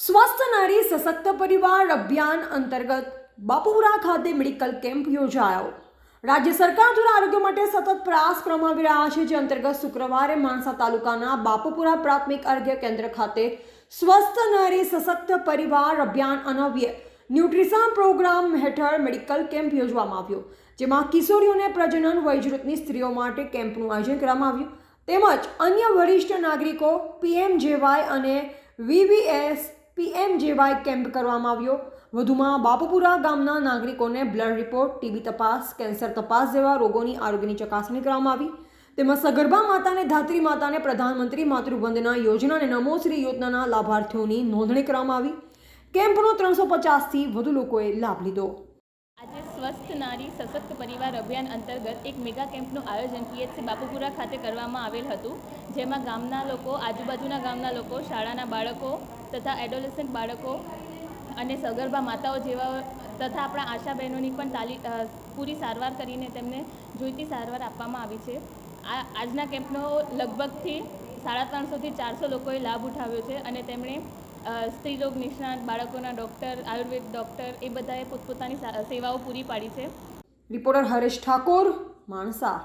સ્વસ્થ નારી સશક્ત પરિવાર અભિયાન અંતર્ગત બાપુપુરા ખાતે મેડિકલ કેમ્પ યોજાયો. રાજ્ય સરકાર દ્વારા આરોગ્ય માટે સતત પ્રયાસ પ્રમાવી રહ્યા છે, જે અંતર્ગત શુક્રવારે માણસા તાલુકાના બાપુપુરા પ્રાથમિક આરોગ્ય કેન્દ્ર ખાતે સ્વસ્થ નારી સશક્ત પરિવાર અભિયાન અનવ્ય ન્યુટ્રિશન પ્રોગ્રામ હેઠળ મેડિકલ કેમ્પ યોજવામાં આવ્યો, જેમાં કિશોરીઓને પ્રજનન વયજૂથની સ્ત્રીઓ માટે કેમ્પનું આયોજન કરવામાં આવ્યું. તેમજ અન્ય વરિષ્ઠ નાગરિકો, પીએમજેવાય અને વીવીએસ પીએમજેવાય કેમ્પ કરવામાં આવ્યો? વધુમાં બાપુપુરા ગામના નાગરિકોને બ્લડ રિપોર્ટ, ટીબી તપાસ, કેન્સર તપાસ જેવા રોગોની આરોગ્યની ચકાસણી કરવામાં આવી. તેમજ સગર્ભા માતાને ધાત્રી માતાને પ્રધાનમંત્રી માતૃવંદના યોજના અને નમો શ્રી યોજનાના લાભાર્થીઓની નોંધણી કરવામાં આવી. કેમ્પનો ત્રણસો પચાસથી વધુ લોકોએ લાભ લીધો. આજે સ્વસ્થ નારી સશક્ત પરિવાર અભિયાન અંતર્ગત એક મેગા કેમ્પનું આયોજન પીએચસી બાપુપુરા ખાતે કરવામાં આવેલ હતું, જેમાં ગામના લોકો, આજુબાજુના ગામના લોકો, શાળાના બાળકો તથા એડોલેસન્ટ બાળકો અને સગર્ભા માતાઓ જેવા તથા આપણા આશા બહેનોની પણ તાલી પૂરી સારવાર કરીને તેમને જોઈતી સારવાર આપવામાં આવી છે. આ, આજના કેમ્પનો લગભગથી સાડા ત્રણસોથી ચારસો લોકોએ લાભ ઉઠાવ્યો છે અને તેમણે સ્ત્રીરોગ નિષ્ણાત બાળકોના ડૉક્ટર, આયુર્વેદ ડૉક્ટર એ બધાએ પોતપોતાની સેવાઓ પૂરી પાડી છે. રિપોર્ટર હરેશ ઠાકોર, માણસા.